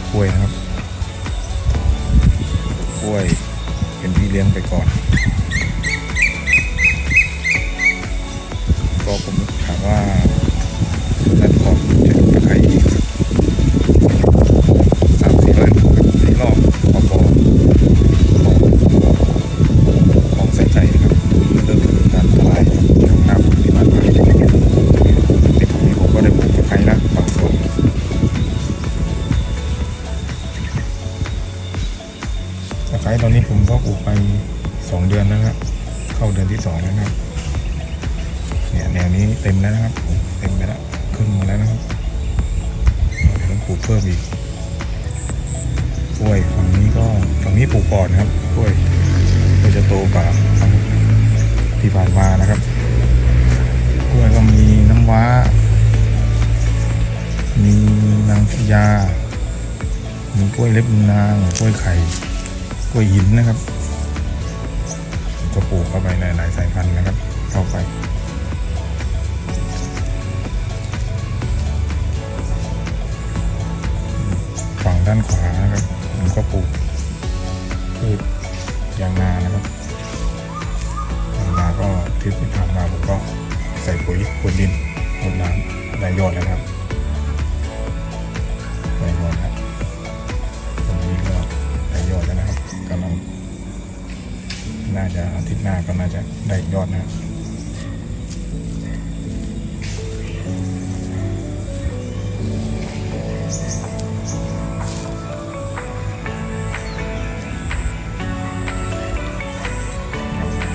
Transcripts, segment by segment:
กกล้วยนะครับกล้วยเป็นพี่เลี้ยงไปก่อน ตะไคร้ตอนนี้ผมก็ปลูกไปสองเดือนแล้วครับเข้าเดือนที่สองแล้วนะครับเนี่ยแนวนี้เต็มแล้วนะครับเต็มไปแล้วครึ่งมาแล้วนะครับต้องปลูกเพิ่มอีกกล้วยฝั่งนี้ก็ฝั่งนี้ปลูกก่อนนะครับกล้วยก็จะโตกว่าฝั่งที่ผ่านมานะครับกล้วยก็มีน้ำว้า มีนางพญามีกล้วยเล็บนางกล้วยไข่ กล้วยหินนะครับก็ปลูกเข้าไปในหลายสายพันธุ์นะครับ เข้าไปฝั่งด้านขวานะครับผมก็ปลูกพืชยางนานะครับยางนาก็ทริปที่ผ่านมาผมก็ใส่ปุ๋ยพรวนดินรดน้ำได้ยอดแล้วนะครับ น่าจะอาทิตย์หน้าก็น่าจะได้ยอดนะครับ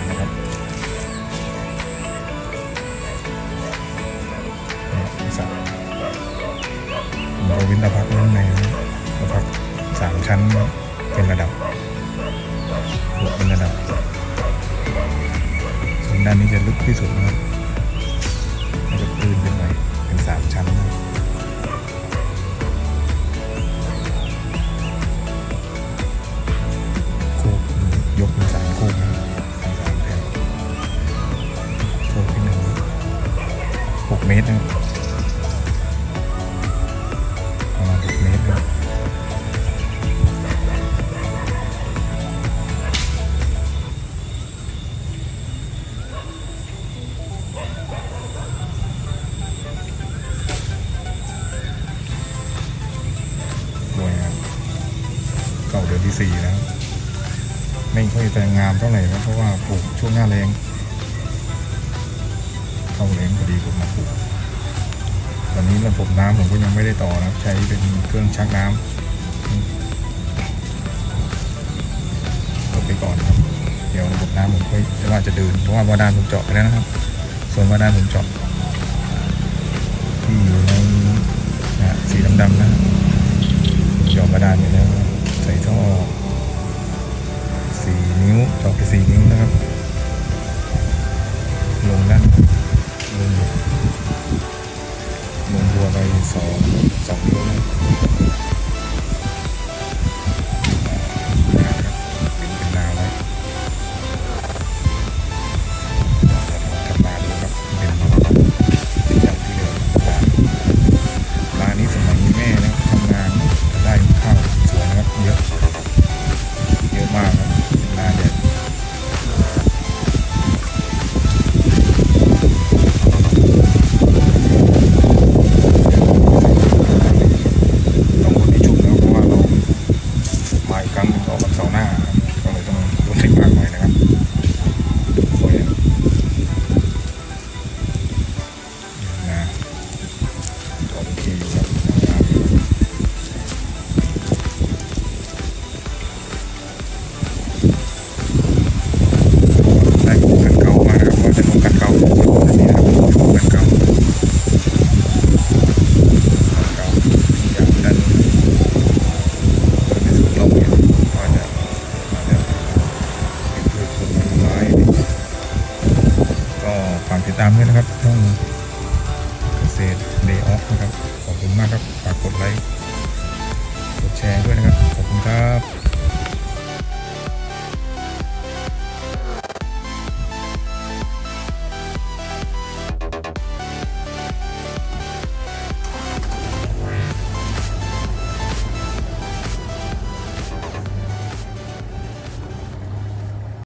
นะครับนี่ยสัตว์ผมก็วินตะพักข้างในตะพักสามชั้นเป็นระดับ ปลูกเป็นระดับส่วนด้านนี้จะลึกที่สุดนะครับมันจะตื้นขึ้นไปเป็นสามชั้นนะครับโคกยกเป็นสามโคกนะครับสามแถวโคกที่หนึ่งหกเมตรนะครับ ที่สี่แล้ว ไม่ค่อยจะงามเท่าไหร่ครับเพราะว่าปลูกช่วงหน้าแรงเข้าแรงพอดีผมมาปลูกตอนนี้ระบบน้ำผมก็ยังไม่ได้ต่อนะใช้เป็นเครื่องชักน้ำก็ไปก่อนครับ เดี๋ยวระบบน้ำผมค่อยว่าจะเดินเพราะว่าบาดาลผมเจาะไปแล้วนะครับ ส่วนบาดาลผมเจาะที่อยู่ในสีดำๆนะเจ อไปสี่นิ้วนะครับ ลงด้านลงลงบัวไปสองสองนิ้วนะ กดไลค์ กดแชร์ด้วยนะครับ ขอบคุณครับ